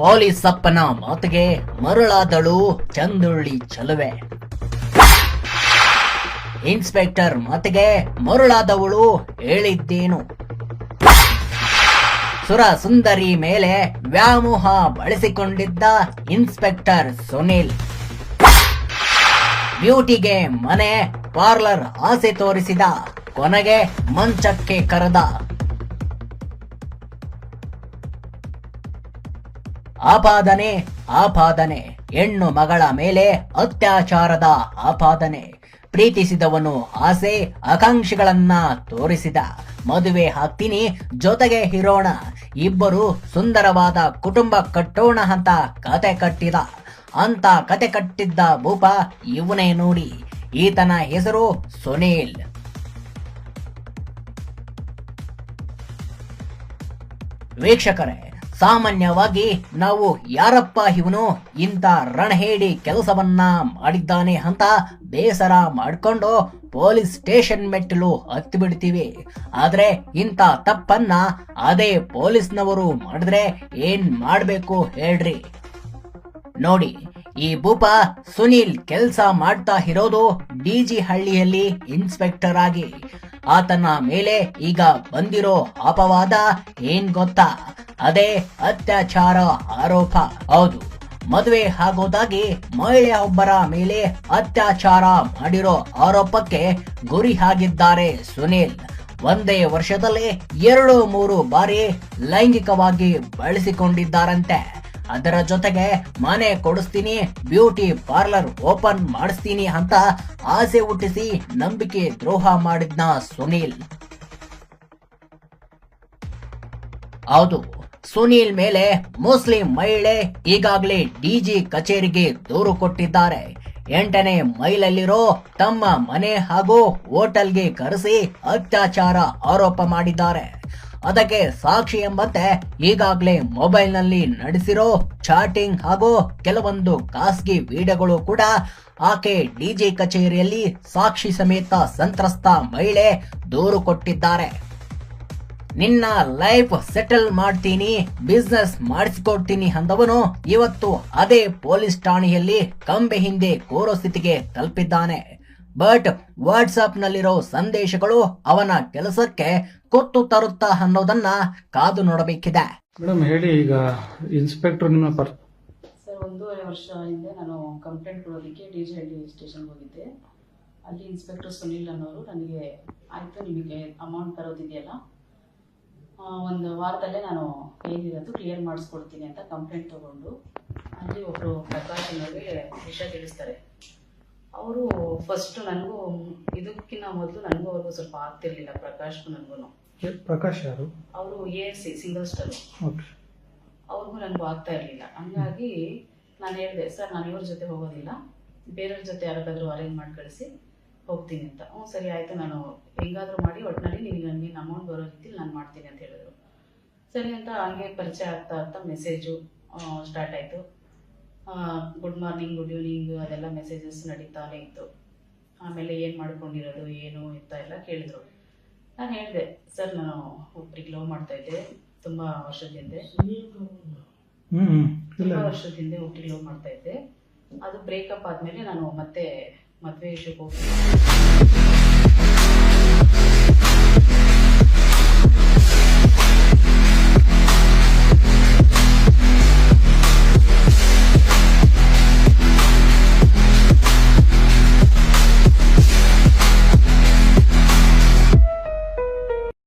Police ಅಪ್ಪನ ಮಾತಿಗೆ ಮರುಳಾದಳು ಚಂದುಳ್ಳಿ ಚಲುವೆ. Inspector ಮಾತಿಗೆ ಮರುಳಾದವಳು ಹೇಳಿದ್ದೇನು. ಸುರ ಸುಂದರಿ ಮೇಲೆ ವ್ಯಾಮೋಹ ಬಳಸಿಕೊಂಡಿದ್ದ ಇನ್ಸ್ಪೆಕ್ಟರ್ ಸುನಿಲ್. ಬ್ಯೂಟಿಗೆ ಮನೆ ಪಾರ್ಲರ್ ಆಸೆ ತೋರಿಸಿದ ಕೊನೆಗೆ ಮಂಚಕ್ಕೆ ಕರೆದ ಆಪಾದನೆ ಆಪಾದನೆ. ಹೆಣ್ಣು ಮಗಳ ಮೇಲೆ ಅತ್ಯಾಚಾರದ ಆಪಾದನೆ. ಪ್ರೀತಿಸಿದವನು ಆಸೆ, ಆಕಾಂಕ್ಷೆಗಳನ್ನ ತೋರಿಸಿದ. ಮದುವೆ ಹಾಕ್ತೀನಿ, ಜೊತೆಗೆ ಹಿರೋಣ ಇಬ್ಬರು ಸುಂದರವಾದ ಕುಟುಂಬ ಕಟ್ಟೋಣ ಅಂತ ಕತೆ ಕಟ್ಟಿದ. ಅಂತ ಕತೆ ಕಟ್ಟಿದ್ದ ಭೂಪ ಇವನೇ ನೋಡಿ. ಈತನ ಹೆಸರು ಸುನೀಲ್. ವೀಕ್ಷಕರೇ ಸಾಮಾನ್ಯವಾಗಿ ನಾವು ಯಾರಪ್ಪ ಇವನು ಇಂಥ ರಣಹೇಡಿ ಕೆಲಸವನ್ನ ಮಾಡಿದ್ದಾನೆ ಅಂತ ಬೇಸರ ಮಾಡಿಕೊಂಡು ಪೊಲೀಸ್ ಸ್ಟೇಷನ್ ಮೆಟ್ಟಿಲು ಹತ್ತಿ ಬಿಡ್ತೀವಿ. ಆದ್ರೆ ಇಂಥ ತಪ್ಪನ್ನ ಅದೇ ಪೊಲೀಸ್ನವರು ಮಾಡಿದ್ರೆ ಏನ್ ಮಾಡಬೇಕು ಹೇಳ್ರಿ. ನೋಡಿ, ಈ ಭೂಪ ಸುನೀಲ್ ಕೆಲಸ ಮಾಡ್ತಾ ಇರೋದು ಡಿಜಿ ಹಳ್ಳಿಯಲ್ಲಿ ಇನ್ಸ್ಪೆಕ್ಟರ್ ಆಗಿ. ಆತನ ಮೇಲೆ ಈಗ ಬಂದಿರೋ ಅಪವಾದ ಏನ್ ಗೊತ್ತಾ? ಅದೇ ಅತ್ಯಾಚಾರ ಆರೋಪ. ಹೌದು. ಮದುವೆ ಆಗೋದಾಗಿ ಮಹಿಳೆಯೊಬ್ಬರ ಮೇಲೆ ಅತ್ಯಾಚಾರ ಮಾಡಿರೋ ಆರೋಪಕ್ಕೆ ಗುರಿ ಆಗಿದ್ದಾರೆ ಸುನೀಲ್. ಒಂದೇ ವರ್ಷದಲ್ಲಿ ಎರಡು ಮೂರು ಬಾರಿ ಲೈಂಗಿಕವಾಗಿ ಬಳಸಿಕೊಂಡಿದ್ದಾರಂತೆ. ಅದರ ಜೊತೆಗೆ ಮನೆ ಕೊಡಿಸ್ತೀನಿ, ಬ್ಯೂಟಿ ಪಾರ್ಲರ್ ಓಪನ್ ಮಾಡಿಸ್ತೀನಿ ಅಂತ ಆಸೆ ಹುಟ್ಟಿಸಿ ನಂಬಿಕೆ ದ್ರೋಹ ಮಾಡಿದ್ನ ಸುನೀಲ್. ಹೌದು, ಸುನೀಲ್ ಮೇಲೆ ಮುಸ್ಲಿಂ ಮಹಿಳೆ ಈಗಾಗಲೇ ಡಿಜಿ ಕಚೇರಿಗೆ ದೂರು ಕೊಟ್ಟಿದ್ದಾರೆ. ಎಂಟನೇ ಮೈಲಲ್ಲಿರೋ ತಮ್ಮ ಮನೆ ಹಾಗೂ ಹೋಟೆಲ್ಗೆ ಕರೆಸಿ ಅತ್ಯಾಚಾರ ಆರೋಪ ಮಾಡಿದ್ದಾರೆ. ಅದಕ್ಕೆ ಸಾಕ್ಷಿ ಎಂಬಂತೆ ಈಗಾಗಲೇ ಮೊಬೈಲ್ನಲ್ಲಿ ನಡೆಸಿರೋ ಚಾಟಿಂಗ್ ಹಾಗೂ ಕೆಲವೊಂದು ಖಾಸಗಿ ವಿಡಿಯೋಗಳು ಕೂಡ ಆಕೆ ಡಿಜಿ ಕಚೇರಿಯಲ್ಲಿ ಸಾಕ್ಷಿ ಸಮೇತ ಸಂತ್ರಸ್ತ ಮಹಿಳೆ ದೂರು ಕೊಟ್ಟಿದ್ದಾರೆ. ನಿನ್ನ ಲೈಫ್ ಸೆಟಲ್ ಮಾಡ್ತೀನಿ, ಬಿಸ್ನೆಸ್ ಮಾಡಿಸಿಕೊಡ್ತೀನಿ ಅಂದವನು ಇವತ್ತು ಅದೇ ಪೊಲೀಸ್ ಠಾಣೆಯಲ್ಲಿ ಕಂಬೆ ಹಿಂದೆ ಕೋರೋ ಸ್ಥಿತಿಗೆ ತಲುಪಿದ್ದಾನೆ. ಬಟ್ ವಾಟ್ಸಾಪ್ನಲ್ಲಿರೋ ಸಂದೇಶಗಳು ಅವನ ಕೆಲಸಕ್ಕೆ ಕೊತ್ತು ತರುತ್ತಾ ಅನ್ನೋದನ್ನ ಕಾದು ನೋಡಬೇಕಿದೆ. ಮೇಡಮ್ ಹೇಳಿ ಈಗ ಇನ್ಸ್ಪೆಕ್ಟರ್ ನಿಮ್ಮ ಪರ್ ಸರ್ ಒಂದೂವರೆ ವರ್ಷ ಹಿಂದೆ ನಾನು ಕಂಪ್ಲೇಂಟ್ ಕೊಡೋದಕ್ಕೆ ಡಿ ಜಿ ಹಳ್ಳಿ ಸ್ಟೇಷನ್ಗೆ ಹೋಗಿದ್ದೆ. ಅಲ್ಲಿ ಇನ್ಸ್ಪೆಕ್ಟರ್ ಸುನಿಲ್ ಅನ್ನೋರು ನನಗೆ ಆಯಿತು ನಿಮಗೆ ಅಮೌಂಟ್ ತರೋದಿದೆಯಲ್ಲ? ಆ, ಒಂದು ವಾರದಲ್ಲೇ ನಾನು ಏನಿರೋದು ಕ್ಲಿಯರ್ ಮಾಡಿಸ್ಕೊಡ್ತೀನಿ ಅಂತ ಕಂಪ್ಲೇಂಟ್ ತಗೊಂಡು ಅಲ್ಲಿ ಒಬ್ಬರು ಪ್ರಕಾಶ್ ಅನ್ನೋರಿಗೆ ವಿಷಯ ತಿಳಿಸ್ತಾರೆ. ಅವರು ಫಸ್ಟ್ ನನಗೂ ಇದಕ್ಕಿಂತ ಮೊದಲು ನನಗೂ ಅವ್ರಿಗೂ ಸ್ವಲ್ಪ ಆಗ್ತಿರ್ಲಿಲ್ಲ ಪ್ರಕಾಶ್ಗೂ ನನಗೂ ಪ್ರಕಾಶ್ ಯಾರು? ಅವರು A S C single star ಅವ್ರಿಗೂ ನನಗೂ ಆಗ್ತಾ ಇರಲಿಲ್ಲ. ಹಂಗಾಗಿ ನಾನು ಹೇಳಿದೆ ಸರ್ ನಾನು ಇವ್ರ ಜೊತೆ ಹೋಗೋದಿಲ್ಲ. ಬೇರೆಯವ್ರ ಜೊತೆ ಯಾರಾದರೂ ಅರೇಂಜ್ ಮಾಡಿ ಕಳಿಸಿ ಹೋಗ್ತೀನಿ ಅಂತ. ಹ್ಞೂ ಸರಿ ಆಯಿತು ನಾನು ಹೆಂಗಾದರೂ ಮಾಡಿ ಒಟ್ಟಿನಲ್ಲಿ ನಿನಗೆ ನನಗೆ ಅಮೌಂಟ್ ಬರೋ ರೀತಿಲಿ ನಾನು ಮಾಡ್ತೀನಿ ಅಂತ ಹೇಳಿದ್ರು. ಸರಿ ಅಂತ ಹಂಗೆ ಪರಿಚಯ ಆಗ್ತಾ ಆಗ್ತಾ ಮೆಸೇಜು ಸ್ಟಾರ್ಟ್ ಆಯಿತು. ಗುಡ್ ಮಾರ್ನಿಂಗ್ ಗುಡ್ ಈವ್ನಿಂಗ್ ಅದೆಲ್ಲ ಮೆಸೇಜಸ್ ನಡೀತಾನೆ ಇತ್ತು. ಆಮೇಲೆ ಏನು ಮಾಡ್ಕೊಂಡಿರೋದು ಏನು ಅಂತ ಎಲ್ಲ ಕೇಳಿದ್ರು. ನಾನು ಹೇಳಿದೆ ಸರ್ ನಾನು ಒಬ್ರಿಗೆ ಲವ್ ಮಾಡ್ತಾ ಇದ್ದೆ ತುಂಬ ವರ್ಷದ ಹಿಂದೆ ತುಂಬ ವರ್ಷದ ಹಿಂದೆ ಲವ್ ಮಾಡ್ತಾ ಇದ್ದೆ. ಅದು ಬ್ರೇಕಪ್ ಆದಮೇಲೆ ನಾನು ಮತ್ತೆ ಮದುವೆ ವಿಷಯಕ್ಕೆ ಹೋಗ್ತೀನಿ.